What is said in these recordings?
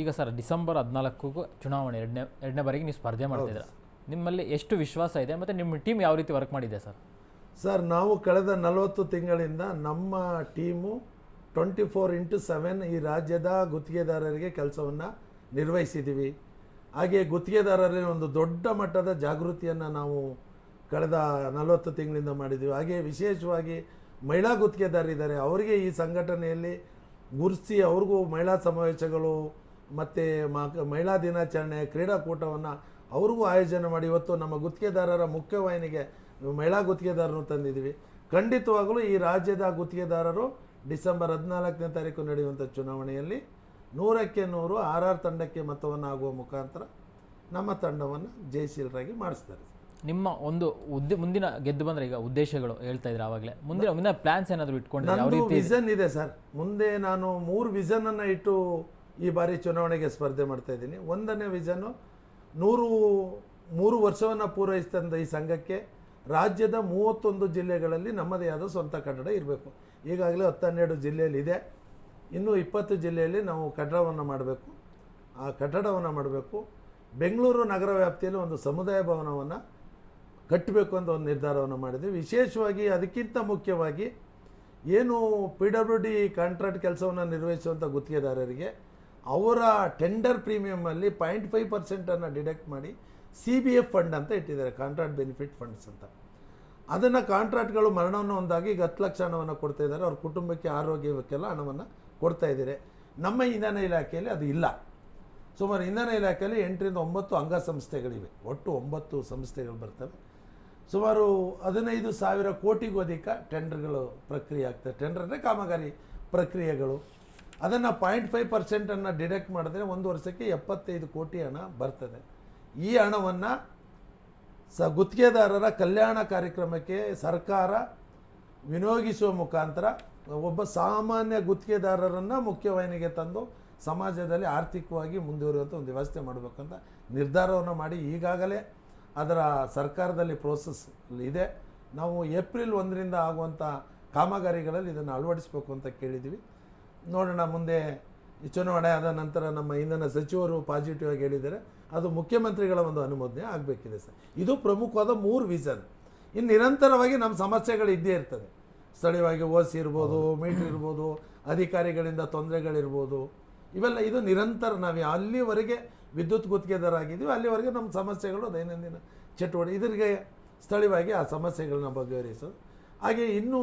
ಈಗ sir December ಹದಿನಾಲ್ಕು ಚುನಾವಣೆ ಎರಡನೇ ಎರಡನೇ ಬಾರಿಗೆ ನೀವು ಸ್ಪರ್ಧೆ ಮಾಡ್ತಿದ್ದೀರ. ನಿಮ್ಮಲ್ಲಿ ಎಷ್ಟು ವಿಶ್ವಾಸ ಇದೆ ಮತ್ತು ನಿಮ್ಮ ಟೀಮ್ ಯಾವ ರೀತಿ ವರ್ಕ್ ಮಾಡಿದೆ ಸರ್? ಸರ್ ನಾವು ಕಳೆದ ನಲವತ್ತು ತಿಂಗಳಿಂದ ನಮ್ಮ team twenty four into seven ಈ ರಾಜ್ಯದ ಗುತ್ತಿಗೆದಾರರಿಗೆ ಕೆಲಸವನ್ನು ನಿರ್ವಹಿಸಿದ್ದೀವಿ. ಹಾಗೆ ಗುತ್ತಿಗೆದಾರರಲ್ಲಿ ಒಂದು ದೊಡ್ಡ ಮಟ್ಟದ ಜಾಗೃತಿಯನ್ನು ನಾವು ಕಳೆದ ನಲವತ್ತು ತಿಂಗಳಿಂದ ಮಾಡಿದ್ದೀವಿ. ಹಾಗೆ ವಿಶೇಷವಾಗಿ ಮಹಿಳಾ ಗುತ್ತಿಗೆದಾರರಿದ್ದಾರೆ. ಅವರಿಗೆ ಈ ಸಂಘಟನೆಯಲ್ಲಿ ಗುರುತಿಸಿ ಅವ್ರಿಗೂ ಮಹಿಳಾ ಸಮಾವೇಶಗಳು ಮತ್ತು ಮಹಿಳಾ ದಿನಾಚರಣೆ ಕ್ರೀಡಾಕೂಟವನ್ನು ಅವ್ರಿಗೂ ಆಯೋಜನೆ ಮಾಡಿ ಇವತ್ತು ನಮ್ಮ ಗುತ್ತಿಗೆದಾರರ ಮುಖ್ಯವಾಹಿನಿಗೆ ಮಹಿಳಾ ಗುತ್ತಿಗೆದಾರರು ತಂದಿದ್ದೀವಿ. ಖಂಡಿತವಾಗಲೂ ಈ ರಾಜ್ಯದ ಗುತ್ತಿಗೆದಾರರು ಡಿಸೆಂಬರ್ ಹದಿನಾಲ್ಕನೇ ತಾರೀಕು ನಡೆಯುವಂಥ ಚುನಾವಣೆಯಲ್ಲಿ ನೂರಕ್ಕೆ ನೂರು ಆರ್ ಆರ್ ತಂಡಕ್ಕೆ ಮತವನ್ನು ಆಗುವ ಮುಖಾಂತರ ನಮ್ಮ ತಂಡವನ್ನು ಜಯಶೀಲರಾಗಿ ಮಾಡಿಸ್ತಾರೆ. ನಿಮ್ಮ ಒಂದು ಉದ್ದ ಮುಂದಿನ ಗೆದ್ದು ಬಂದರೆ ಈಗ ಉದ್ದೇಶಗಳು ಹೇಳ್ತಾ ಇದ್ರೆ ಆವಾಗಲೇ. ಮುಂದಿನ ಮುಂದಿನ ಪ್ಲಾನ್ಸ್ ಏನಾದರೂ ಇಟ್ಕೊಂಡು ವಿಷನ್ ಇದೆ ಸರ್. ಮುಂದೆ ನಾನು ಮೂರು ವಿಷನನ್ನು ಇಟ್ಟು ಈ ಬಾರಿ ಚುನಾವಣೆಗೆ ಸ್ಪರ್ಧೆ ಮಾಡ್ತಾ ಇದ್ದೀನಿ. ಒಂದನೇ ವಿಜನು ನೂರು, ಮೂರು ವರ್ಷವನ್ನು ಪೂರೈಸಿದಂಥ ಈ ಸಂಘಕ್ಕೆ ರಾಜ್ಯದ ಮೂವತ್ತೊಂದು ಜಿಲ್ಲೆಗಳಲ್ಲಿ ನಮ್ಮದೇ ಆದ ಸ್ವಂತ ಕನ್ನಡ ಇರಬೇಕು. ಈಗಾಗಲೇ ಹತ್ತನ್ನೆರಡು ಜಿಲ್ಲೆಯಲ್ಲಿ ಇದೆ ಇನ್ನೂ ಇಪ್ಪತ್ತು ಜಿಲ್ಲೆಯಲ್ಲಿ ನಾವು ಕಟ್ಟಡವನ್ನು ಮಾಡಬೇಕು. ಆ ಕಟ್ಟಡವನ್ನು ಮಾಡಬೇಕು. ಬೆಂಗಳೂರು ನಗರ ವ್ಯಾಪ್ತಿಯಲ್ಲಿ ಒಂದು ಸಮುದಾಯ ಭವನವನ್ನು ಕಟ್ಟಬೇಕು ಅಂತ ಒಂದು ನಿರ್ಧಾರವನ್ನು ಮಾಡಿದ್ವಿ. ವಿಶೇಷವಾಗಿ ಅದಕ್ಕಿಂತ ಮುಖ್ಯವಾಗಿ ಏನು ಪಿ ಡಬ್ಲ್ಯೂ ಡಿ ಕಾಂಟ್ರಾಕ್ಟ್ ಕೆಲಸವನ್ನು ನಿರ್ವಹಿಸುವಂಥ ಗುತ್ತಿಗೆದಾರರಿಗೆ ಅವರ ಟೆಂಡರ್ ಪ್ರೀಮಿಯಮಲ್ಲಿ ಪಾಯಿಂಟ್ ಫೈವ್ ಪರ್ಸೆಂಟನ್ನು ಡಿಡಕ್ಟ್ ಮಾಡಿ ಸಿ ಬಿ ಎಫ್ ಫಂಡ್ ಅಂತ ಇಟ್ಟಿದ್ದಾರೆ ಕಾಂಟ್ರಾಕ್ಟ್ ಬೆನಿಫಿಟ್ ಫಂಡ್ಸ್ ಅಂತ. ಅದನ್ನು ಕಾಂಟ್ರಾಕ್ಟ್ಗಳು ಮರಣವನ್ನು ಒಂದಾಗಿ ಈಗ ಹತ್ತು ಲಕ್ಷ ಹಣವನ್ನು ಕೊಡ್ತಾ ಇದ್ದಾರೆ. ಅವ್ರ ಕುಟುಂಬಕ್ಕೆ ಆರೋಗ್ಯಕ್ಕೆಲ್ಲ ಹಣವನ್ನು ಕೊಡ್ತಾ ಇದ್ದಾರೆ. ನಮ್ಮ ಇಂಧನ ಇಲಾಖೆಯಲ್ಲಿ ಅದು ಇಲ್ಲ. ಸುಮಾರು ಇಂಧನ ಇಲಾಖೆಯಲ್ಲಿ ಎಂಟರಿಂದ ಒಂಬತ್ತು ಅಂಗಸಂಸ್ಥೆಗಳಿವೆ. ಒಟ್ಟು ಒಂಬತ್ತು ಸಂಸ್ಥೆಗಳು ಬರ್ತವೆ. ಸುಮಾರು ಹದಿನೈದು ಸಾವಿರ ಕೋಟಿಗೂ ಅಧಿಕ ಟೆಂಡರ್ಗಳು ಪ್ರಕ್ರಿಯೆ ಆಗ್ತವೆ ಟೆಂಡರ್ ಅಂದರೆ ಕಾಮಗಾರಿ ಪ್ರಕ್ರಿಯೆಗಳು. ಅದನ್ನು ಪಾಯಿಂಟ್ ಫೈವ್ ಪರ್ಸೆಂಟನ್ನು ಡಿಡಕ್ಟ್ ಮಾಡಿದ್ರೆ ಒಂದು ವರ್ಷಕ್ಕೆ ಎಪ್ಪತ್ತೈದು ಕೋಟಿ ಹಣ ಬರ್ತದೆ. ಈ ಹಣವನ್ನು ಸ ಗುತ್ತಿಗೆದಾರರ ಕಲ್ಯಾಣ ಕಾರ್ಯಕ್ರಮಕ್ಕೆ ಸರ್ಕಾರ ವಿನಿಯೋಗಿಸುವ ಮುಖಾಂತರ ಒಬ್ಬ ಸಾಮಾನ್ಯ ಗುತ್ತಿಗೆದಾರರನ್ನು ಮುಖ್ಯವಾಹಿನಿಗೆ ತಂದು ಸಮಾಜದಲ್ಲಿ ಆರ್ಥಿಕವಾಗಿ ಮುಂದುವರಿಯುವಂಥ ಒಂದು ವ್ಯವಸ್ಥೆ ಮಾಡಬೇಕಂತ ನಿರ್ಧಾರವನ್ನು ಮಾಡಿ ಈಗಾಗಲೇ ಅದರ ಸರ್ಕಾರದಲ್ಲಿ ಪ್ರೋಸೆಸ್ ಇದೆ. ನಾವು ಏಪ್ರಿಲ್ ಒಂದರಿಂದ ಆಗುವಂಥ ಕಾಮಗಾರಿಗಳಲ್ಲಿ ಇದನ್ನು ಅಳವಡಿಸಬೇಕು ಅಂತ ಕೇಳಿದ್ದೀವಿ ನೋಡೋಣ ಮುಂದೆ ಚುನಾವಣೆ ಆದ ನಂತರ ನಮ್ಮ ಇಂಧನ ಸಚಿವರು ಪಾಸಿಟಿವ್ ಆಗಿ ಹೇಳಿದ್ದಾರೆ. ಅದು ಮುಖ್ಯಮಂತ್ರಿಗಳ ಒಂದು ಅನುಮೋದನೆ ಆಗಬೇಕಿದೆ ಸರ್. ಇದು ಪ್ರಮುಖವಾದ ಮೂರು ವಿಷನ್ ಇನ್ನು ನಿರಂತರವಾಗಿ ನಮ್ಮ ಸಮಸ್ಯೆಗಳು ಇದ್ದೇ ಇರ್ತದೆ. ಸ್ಥಳೀಯವಾಗಿ ಓಸಿ ಇರ್ಬೋದು ಮೀಟ್ರ್ ಇರ್ಬೋದು ಅಧಿಕಾರಿಗಳಿಂದ ತೊಂದರೆಗಳಿರ್ಬೋದು. ಇವೆಲ್ಲ ಇದು ನಿರಂತರ ನಾವು ಅಲ್ಲಿವರೆಗೆ ವಿದ್ಯುತ್ ಗುತ್ತಿಗೆದಾರಾಗಿದ್ದೀವಿ ಅಲ್ಲಿವರೆಗೆ ನಮ್ಮ ಸಮಸ್ಯೆಗಳು ದೈನಂದಿನ ಚಟುವಟಿಕೆ. ಇದರಿಗೆ ಸ್ಥಳೀಯವಾಗಿ ಆ ಸಮಸ್ಯೆಗಳನ್ನ ಬಗೆಹರಿಸೋದು. ಹಾಗೆ ಇನ್ನೂ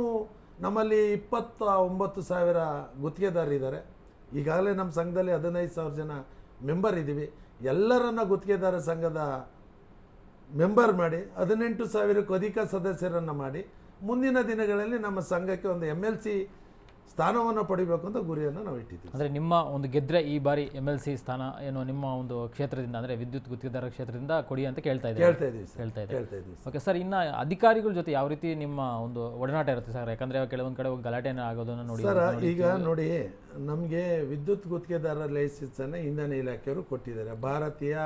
ನಮ್ಮಲ್ಲಿ ಇಪ್ಪತ್ತ ಒಂಬತ್ತು ಸಾವಿರ ಗುತ್ತಿಗೆದಾರರಿದ್ದಾರೆ ಈಗಾಗಲೇ ನಮ್ಮ ಸಂಘದಲ್ಲಿ ಹದಿನೈದು ಸಾವಿರ ಜನ ಮೆಂಬರ್ ಇದ್ದೀವಿ. ಎಲ್ಲರನ್ನ ಗುತ್ತಿಗೆದಾರ ಸಂಘದ ಮೆಂಬರ್ ಮಾಡಿ, ಹದಿನೆಂಟು ಸಾವಿರಕ್ಕೂ ಅಧಿಕ ಸದಸ್ಯರನ್ನು ಮಾಡಿ, ಮುಂದಿನ ದಿನಗಳಲ್ಲಿ ನಮ್ಮ ಸಂಘಕ್ಕೆ ಒಂದು ಎಂ ಎಲ್ ಸಿ ಸ್ಥಾನವನ್ನು ಪಡಿಬೇಕು ಅಂತ ಗುರಿಯನ್ನು ನಾವು ಇಟ್ಟಿದ್ದೀವಿ. ಅಂದರೆ ನಿಮ್ಮ ಒಂದು ಗೆದ್ರೆ ಈ ಬಾರಿ ಎಂ ಎಲ್ ಸಿ ಸ್ಥಾನ ಏನು ನಿಮ್ಮ ಒಂದು ಕ್ಷೇತ್ರದಿಂದ ಅಂದರೆ ವಿದ್ಯುತ್ ಗುತ್ತಿಗೆದಾರ ಕ್ಷೇತ್ರದಿಂದ ಕೊಡಿ ಅಂತ ಕೇಳ್ತಾ ಇದ್ದೀವಿ ಹೇಳ್ತಾ ಇದ್ದೀವಿ ಸರ್. ಹೇಳ್ತಾ ಇದ್ದಾರೆ? ಕೇಳ್ತಾ ಇದ್ದೀವಿ ಓಕೆ ಸರ್ ಇನ್ನು ಅಧಿಕಾರಿಗಳ ಜೊತೆ ಯಾವ ರೀತಿ ನಿಮ್ಮ ಒಂದು ಒಡನಾಟ ಇರುತ್ತೆ ಸರ್? ಯಾಕಂದರೆ ಕೆಲವೊಂದು ಕಡೆ ಹೋಗಿ ಗಲಾಟೆನ ಆಗೋದನ್ನು ನೋಡಿ ಸರ್ ಈಗ ನೋಡಿ ನಮಗೆ ವಿದ್ಯುತ್ ಗುತ್ತಿಗೆದಾರರ ಲೈಸೆನ್ಸನ್ನು ಇಂಧನ ಇಲಾಖೆಯವರು ಕೊಟ್ಟಿದ್ದಾರೆ. ಭಾರತೀಯ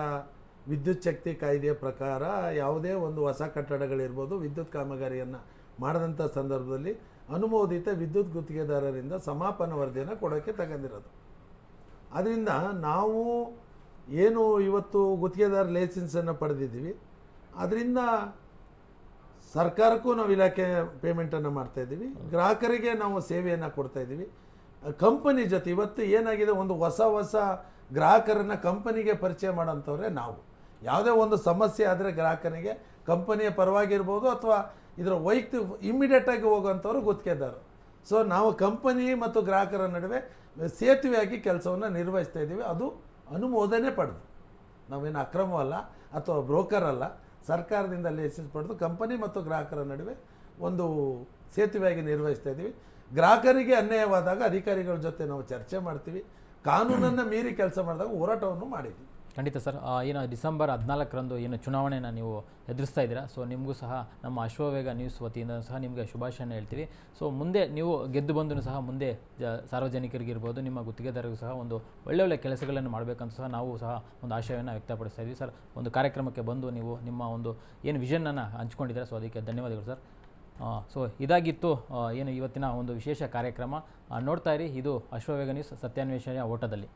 ವಿದ್ಯುತ್ ಶಕ್ತಿ ಕಾಯ್ದೆಯ ಪ್ರಕಾರ ಯಾವುದೇ ಒಂದು ಹೊಸ ಕಟ್ಟಡಗಳಿರ್ಬೋದು ವಿದ್ಯುತ್ ಕಾಮಗಾರಿಯನ್ನು ಮಾಡದಂಥ ಸಂದರ್ಭದಲ್ಲಿ ಅನುಮೋದಿತ ವಿದ್ಯುತ್ ಗುತ್ತಿಗೆದಾರರಿಂದ ಸಮಾಪನ ವರದಿಯನ್ನು ಕೊಡೋಕ್ಕೆ ತಗೊಂಡಿರೋದು ಅದರಿಂದ ನಾವು ಏನು ಇವತ್ತು ಗುತ್ತಿಗೆದಾರ ಲೈಸೆನ್ಸನ್ನು ಪಡೆದಿದ್ದೀವಿ. ಅದರಿಂದ ಸರ್ಕಾರಕ್ಕೂ ನಾವು ಇಲಾಖೆ ಪೇಮೆಂಟನ್ನು ಮಾಡ್ತಾಯಿದ್ದೀವಿ ಗ್ರಾಹಕರಿಗೆ ನಾವು ಸೇವೆಯನ್ನು ಕೊಡ್ತಾಯಿದ್ದೀವಿ ಕಂಪನಿ ಜೊತೆ ಇವತ್ತು ಏನಾಗಿದೆ, ಒಂದು ಹೊಸ ಹೊಸ ಗ್ರಾಹಕರನ್ನು ಕಂಪನಿಗೆ ಪರಿಚಯ ಮಾಡೋಂಥವ್ರೆ ನಾವು. ಯಾವುದೇ ಒಂದು ಸಮಸ್ಯೆ ಆದರೆ ಗ್ರಾಹಕನಿಗೆ ಕಂಪನಿಯ ಪರವಾಗಿರ್ಬೋದು ಅಥವಾ ಇದರ ವೈಯಕ್ತಿಕ ಇಮ್ಮಿಡಿಯೇಟಾಗಿ ಹೋಗುವಂಥವ್ರು ಗುತ್ತಿಗೆದಾರರು ಸೊ ನಾವು ಕಂಪನಿ ಮತ್ತು ಗ್ರಾಹಕರ ನಡುವೆ ಸೇತುವೆಯಾಗಿ ಕೆಲಸವನ್ನು ನಿರ್ವಹಿಸ್ತಾ ಇದ್ದೀವಿ. ಅದು ಅನುಮೋದನೆ ಪಡೆದು. ನಾವೇನು ಅಕ್ರಮವಲ್ಲ ಅಥವಾ ಬ್ರೋಕರ್ ಅಲ್ಲ, ಸರ್ಕಾರದಿಂದ ಲೈಸೆನ್ಸ್ ಪಡೆದು ಕಂಪನಿ ಮತ್ತು ಗ್ರಾಹಕರ ನಡುವೆ ಒಂದು ಸೇತುವೆಯಾಗಿ ನಿರ್ವಹಿಸ್ತಾ ಇದ್ದೀವಿ. ಗ್ರಾಹಕರಿಗೆ ಅನ್ಯಾಯವಾದಾಗ ಅಧಿಕಾರಿಗಳ ಜೊತೆ ನಾವು ಚರ್ಚೆ ಮಾಡ್ತೀವಿ. ಕಾನೂನನ್ನು ಮೀರಿ ಕೆಲಸ ಮಾಡಿದಾಗ ಹೋರಾಟವನ್ನು ಮಾಡಿದ್ದೀವಿ. ಖಂಡಿತ ಸರ್. ಏನು ಡಿಸೆಂಬರ್ ಹದಿನಾಲ್ಕರಂದು ಏನು ಚುನಾವಣೆನ ನೀವು ಎದುರಿಸ್ತಾ ಇದ್ದೀರಾ? ಸೊ ನಿಮಗೂ ಸಹ ನಮ್ಮ ಅಶ್ವವೇಗ ನ್ಯೂಸ್ ವತಿಯಿಂದ ಸಹ ನಿಮಗೆ ಶುಭಾಶಯನ ಹೇಳ್ತೀವಿ. ಸೊ ಮುಂದೆ ನೀವು ಗೆದ್ದು ಬಂದರೂ ಸಹ ಮುಂದೆ ಜ ಸಾರ್ವಜನಿಕರಿಗಿರ್ಬೋದು ನಿಮ್ಮ ಗುತ್ತಿಗೆದಾರರಿಗೂ ಸಹ ಒಂದು ಒಳ್ಳೆ ಒಳ್ಳೆ ಕೆಲಸಗಳನ್ನು ಮಾಡಬೇಕಂತ ಸಹ ನಾವು ಸಹ ಒಂದು ಆಶಯವನ್ನು ವ್ಯಕ್ತಪಡಿಸ್ತಾ ಇದ್ದೀವಿ. ಸರ್, ಒಂದು ಕಾರ್ಯಕ್ರಮಕ್ಕೆ ಬಂದು ನೀವು ನಿಮ್ಮ ಒಂದು ಏನು ವಿಷನ್ನನ್ನು ಹಂಚ್ಕೊಂಡಿದ್ದೀರಾ? ಸೊ ಅದಕ್ಕೆ ಧನ್ಯವಾದಗಳು ಸರ್. ಸೊ ಇದಾಗಿತ್ತು ಏನು ಇವತ್ತಿನ ಒಂದು ವಿಶೇಷ ಕಾರ್ಯಕ್ರಮ. ನೋಡ್ತಾ ಇರಿ, ಇದು ಅಶ್ವವೇಗ ನ್ಯೂಸ್ ಸತ್ಯಾನ್ವೇಷಣೆಯ ಓಟದಲ್ಲಿ.